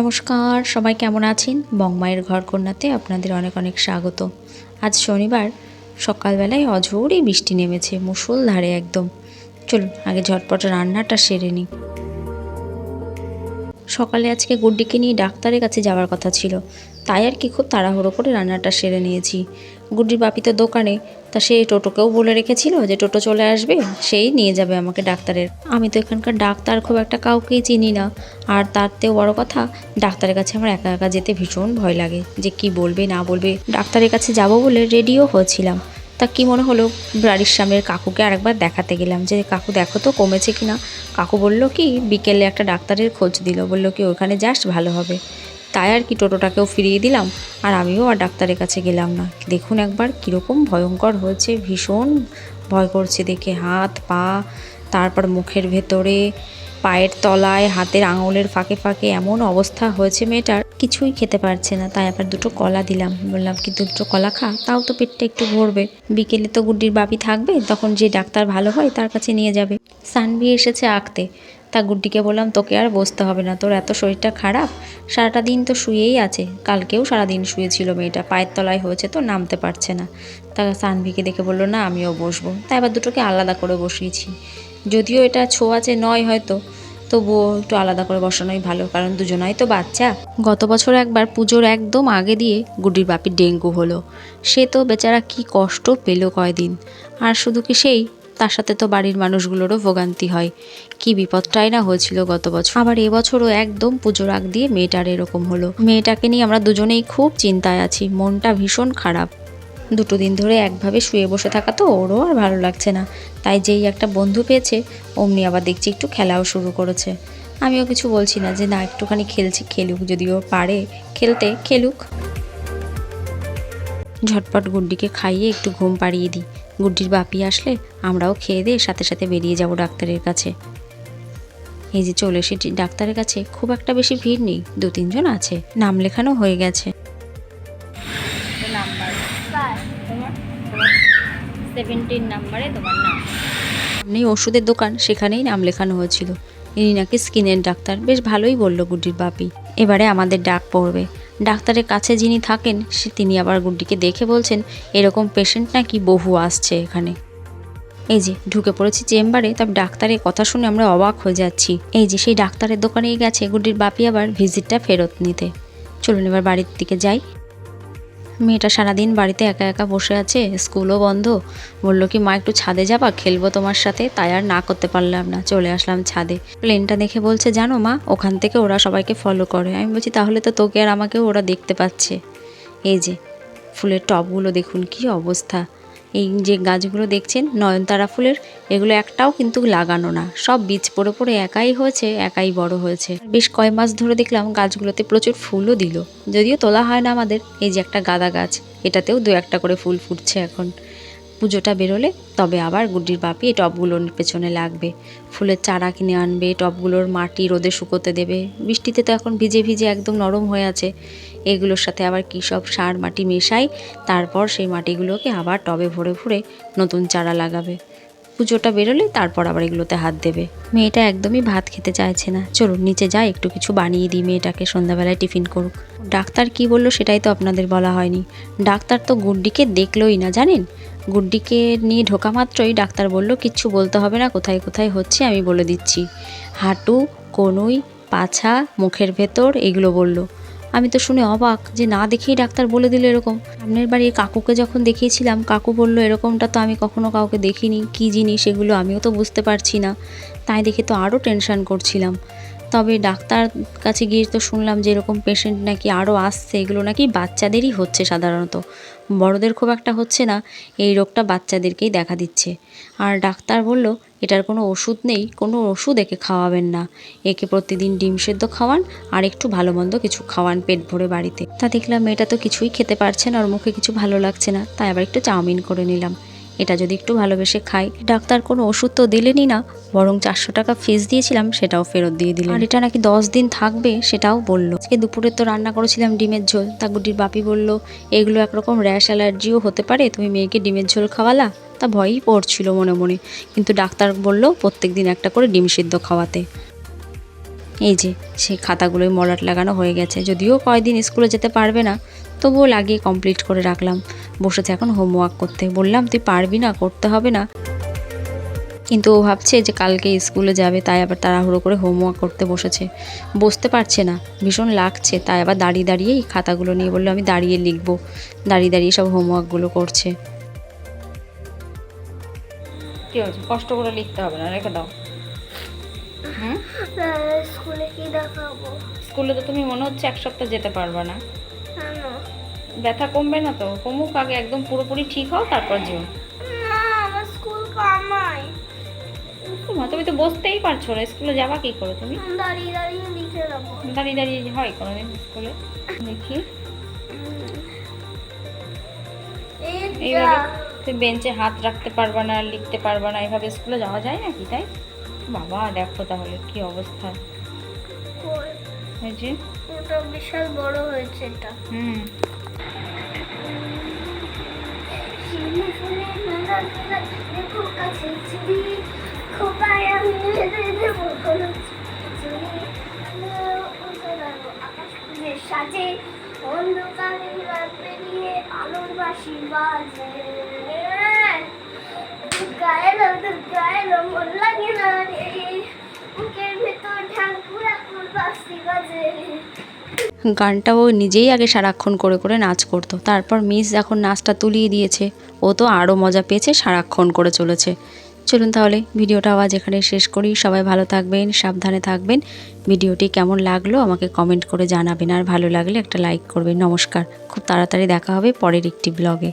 নমস্কার, সবাই কেমন আছেন? বংমায়ের ঘর কন্যাতে আপনাদের অনেক অনেক স্বাগত। আজ শনিবার, সকালবেলায় অঝোরই বৃষ্টি নেমেছে, মুষলধারে একদম। চলুন, আগে ঝটপট রান্নাটা সেরে নিই। সকালে আজকে গুড্ডিকে নিয়ে ডাক্তারের কাছে যাওয়ার কথা ছিল। তাই আর কি খুব তাড়াহুড়ো করে রান্নাটা সেরে নিয়েছি। গুড্ডির বাপি তো দোকানে তা সে টোটোকেও বলে রেখেছিল যে টোটো চলে আসবে, সেই নিয়ে যাবে আমাকে ডাক্তারের। আমি তো এখানকার ডাক্তার, খুব একটা কাউকেই চিনি না। আর তার থেকেও বড় কথা, ডাক্তারের কাছে আমার একা একা যেতে ভীষণ ভয় লাগে। যে কি বলবে, না বলবে, ডাক্তারের কাছে যাব বলে রেডিও হয়েছিলাম। তা কি মনে হলো বাড়ির সামনের কাকুকে আরেকবার দেখাতে গেলাম যে, কাকু, দেখো তো কমেছে কি না কাকু বলল, কি, বিকেলে একটা ডাক্তারের খোঁজ দিল। বলল কি ওখানে যাস, ভালো হবে। তাই আর কি টোটোটাকেও ফিরিয়ে দিলাম, আর আমিও আর ডাক্তারের কাছে গেলাম না। দেখুন একবার কীরকম ভয়ঙ্কর হয়েছে, ভীষণ ভয় করছে দেখে, হাত, পা, তারপর মুখের ভেতরে, পায়ের তলায়, হাতের আঙুলের ফাঁকে ফাঁকে, এমন অবস্থা হয়েছে মেয়েটার। কিছুই খেতে পারছে না। তাই আবার দুটো কলা দিলাম। বললাম, কি দুটো কলা খা? তাও তো পেটটা একটু ভরবে। বিকেলে তো গুড্ডির বাপি থাকবে, তখন যে ডাক্তার ভালো হয় তার কাছে নিয়ে যাবে। সানভি এসেছে আঁকতে। তা গুড্ডিকে বললাম, তোকে আর বসতে হবে না। তোর এত শরীরটা খারাপ, সারাটা দিন তো শুয়েই আছে। কালকেও সারাদিন শুয়েছিল মেয়েটা। পায়ের তলায় হয়েছে তো নামতে পারছে না। তা সানভিকে দেখে বলল, না, আমিও বসবো। তাই আবার দুটোকে আলাদা করে বসিয়েছি। যদিও এটা ছোঁয়াচে নয় হয়তো তবুও একটু আলাদা করে বসানোই ভালো, কারণ দুজনাই তো বাচ্চা। গত বছর একবার পুজোর একদম আগে দিয়ে গুডির বাপির ডেঙ্গু হলো। সে তো বেচারা কি কষ্ট পেল কয়দিন। আর শুধু কি সেই, তার সাথে তো বাড়ির মানুষগুলোরও ভোগান্তি হয়। কি বিপদটাই না হয়েছিল গত বছর। আবার এবছরও একদম পুজোর আগ দিয়ে মেয়েটার এরকম হলো। মেয়েটাকে নিয়ে আমরা দুজনেই খুব চিন্তায় আছি, মনটা ভীষণ খারাপ। দুটো দিন ধরে একভাবে শুয়ে বসে থাকা তো ওরও আর ভালো লাগছে না। তাই যেই একটা বন্ধু পেয়েছে, অমনি আবার দেখছি একটু খেলাও শুরু করেছে। আমিও কিছু বলছি না যে, না, একটুখানি খেলছি, খেলুক যদিও পারে, খেলতে, খেলুক। ঝটপট গুড্ডিকে খাইয়ে একটু ঘুম পাড়িয়ে দিই। গুড্ডির বাপি আসলে আমরাও খেয়ে দিয়ে সাথে সাথে বেরিয়ে যাব ডাক্তারের কাছে। এই যে চলে এসেছি ডাক্তারের কাছে, খুব একটা বেশি ভিড় নেই দু তিনজন আছে। নাম লেখানো হয়ে গেছে। সেভেন্টিন নাম্বারে তোমার নাম। সামনেই ওষুধের দোকান, সেখানেই নাম লেখানো হয়েছিল। ইনি নাকি স্কিনের ডাক্তার। বেশ ভালোই বলল গুড্ডির বাপি। এবারে আমাদের ডাক পড়বে। ডাক্তারের কাছে যিনি থাকেন, সে তিনি আবার গুড্ডিকে দেখে বলছেন, এরকম পেশেন্ট নাকি বহু আসছে এখানে। এই যে, ঢুকে পড়েছি চেম্বারে, তবে ডাক্তারের কথা শুনে আমরা অবাক হয়ে যাচ্ছি। এই যে, সেই ডাক্তারের দোকানেই গেছে গুড্ডির বাপি আবার ভিজিটটা ফেরত নিতে। চলুন এবার বাড়ির দিকে যাই। মেয়েটা সারাদিন বাড়িতে একা একা বসে আছে, স্কুলও বন্ধ। বলল কি, মা, একটু ছাদে যাবা? খেলব তোমার সাথে। তাই আর না করতে পারলাম না, চলে আসলাম ছাদে। প্লেনটা দেখে বলছে, জানো মা, ওখান থেকে ওরা সবাইকে ফলো করে। আমি বলছি, তাহলে তো তোকে আর আমাকেও ওরা দেখতে পাচ্ছে। এই যে, ফুলের টবগুলো দেখুন, কি অবস্থা। এই যে গাছগুলো দেখছেন, নয়নতারা ফুলের, এগুলো একটাও কিন্তু লাগানো না। সব বীজ পড়ে পড়ে একাই হয়েছে, একাই বড় হয়েছে। বেশ কয় মাস ধরে দেখলাম গাছগুলোতে প্রচুর ফুলও দিল। যদিও তোলা হয় না আমাদের, এই যে একটা গাদা গাছ, এটাতেও দু একটা করে ফুল ফুটছে এখন। পুজোটা বেরোলে তবে আবার গুড্ডির বাপি এই টবগুলোর পেছনে লাগবে। ফুলের চারা কিনে আনবে টবগুলোর মাটি রোদে শুকোতে দেবে। বৃষ্টিতে তো এখন ভিজে ভিজে একদম নরম হয়ে আছে। এগুলোর সাথে আবার কী সব সার মাটি মেশাই, তারপর সেই মাটিগুলোকে আবার টবে ভরে ভরে নতুন চারা লাগাবে। পুজোটা বেরোলে তারপর আবার এগুলোতে হাত দেবে। মেয়েটা একদমই ভাত খেতে চাইছে না। চলুন, নিচে যাই, একটু কিছু বানিয়ে দিই মেয়েটাকে, সন্ধ্যাবেলায় টিফিন করুক। ডাক্তার কি বলল সেটাই তো আপনাদের বলা হয়নি। ডাক্তার তো গুড্ডিকে দেখলোই না, জানেন? গুড্ডিকে নিয়ে ঢোকা মাত্রই ডাক্তার বলল, কিচ্ছু বলতে হবে না, কোথায় কোথায় হচ্ছে আমি বলে দিচ্ছি। হাঁটু, কনুই, পাছা, মুখের ভেতর এগুলো বলল। আমি তো শুনে অবাক যে না দেখেই ডাক্তার বলে দিল এরকম। সামনের বাড়ির কাকুকে যখন দেখিয়েছিলাম, কাকু বলল, এরকমটা তো আমি কখনো কাউকে দেখিনি। কি জিনিস এগুলো আমিও তো বুঝতে পারছি না। তাই দেখে তো আরও টেনশান করছিলাম। তবে ডাক্তার কাছে গিয়ে তো শুনলাম যে এরকম পেশেন্ট নাকি আরও আসছে, এগুলো নাকি বাচ্চাদেরই হচ্ছে সাধারণত। বড়দের খুব একটা হচ্ছে না, এই রোগটা বাচ্চাদেরকেই দেখা দিচ্ছে। আর ডাক্তার বলল, এটার কোনো ওষুধ নেই, কোনো ওষুধ একে খাওয়াবেন না। একে প্রতিদিন ডিম সেদ্ধ খাওয়ান, আর একটু ভালো মন্দ কিছু খাওয়ান পেট ভরে বাড়িতে। তা দেখলাম, মেয়েটা তো কিছুই খেতে পারছে না, ওর মুখে কিছু ভালো লাগছে না। তাই আবার একটু চাউমিন করে নিলাম। এটা যদি একটু ভালোবেসে খাই। ডাক্তার কোনো ওষুধ তো দিলেনই না, বরং চারশো টাকা ফিস দিয়েছিলাম, সেটাও ফেরত দিয়ে দিলেন। আর এটা নাকি দশ দিন থাকবে, সেটাও বলল। আজকে দুপুরে তো রান্না করেছিলাম ডিমের ঝোল। তা গুটির বাপি বলল, এগুলো একরকম র্যাশ অ্যালার্জিও হতে পারে, তুমি মেয়েকে ডিমের ঝোল খাওয়ালা? তা ভয়ই পড়ছিল মনে মনে। কিন্তু ডাক্তার বলল প্রত্যেক দিন একটা করে ডিম সিদ্ধ খাওয়াতে। এই যে, সেই খাতাগুলোই মলাট লাগানো হয়ে গেছে। যদিও কয়দিন স্কুলে যেতে পারবে না তবুও লাগিয়ে কমপ্লিট করে রাখলাম। বসেছে এখন হোমওয়ার্ক করতে। বললাম তুই পারবি না করতে হবে না। কিন্তু ও ভাবছে যে কালকে স্কুলে যাবে তাই আবার তাড়াহুড়ো করে হোমওয়ার্ক করতে বসেছে। বসতে পারছে না ভীষণ লাগছে তাই আবার দাঁড়িয়ে দাঁড়িয়ে এই খাতাগুলো নিয়ে বলল আমি দাঁড়িয়ে লিখব। দাঁড়িয়ে দাঁড়িয়ে সব হোমওয়ার্কগুলো করছে। কি হচ্ছে কষ্ট করে লিখতে হবে না রেখে দাও। স্কুলে কি দেখাবো? স্কুলে তো তুমি মনে হচ্ছে এক সপ্তাহ যেতে পারবা না। ব্যথা কমবে না তো? কমুক আগে একদম পুরোপুরি ঠিক হও তারপর যেও। তুমি তো বসতেই পারছ না স্কুলে যাবা কি করে তুমি? দাঁড়িয়ে দাঁড়িয়ে লিখে দাঁড়িয়ে দাঁড়িয়ে হয় কোনোদিন স্কুলে? দেখি। এইভাবে তুমি বেঞ্চে হাত রাখতে পারবা না লিখতে পারবা না এভাবে স্কুলে যাওয়া যায় নাকি তাই? বাবা দেখো তাহলে কি অবস্থা। বিশাল বড় হয়েছে এটা। হুম। সাজে অন্ধকারে রাত পেরিয়ে আলোর বাসি বাজে গায়েলো গায়েলো মন লাগে না রে বুকের ভেতর ঢাকুরা বাসি বাজে গানটা ও নিজেই আগে সারাক্ষণ করে করে নাচ করতো। তারপর মিস এখন নাচটা তুলিয়ে দিয়েছে। ও তো আরও মজা পেয়েছে, সারাক্ষণ করে চলেছে। চলুন তাহলে ভিডিওটা আজ এখানে শেষ করি। সবাই ভালো থাকবেন, সাবধানে থাকবেন। ভিডিওটি কেমন লাগল আমাকে কমেন্ট করে জানাবেন। আর ভালো লাগলে একটা লাইক করবেন। নমস্কার। খুব তাড়াতাড়ি দেখা হবে পরের একটি ব্লগে।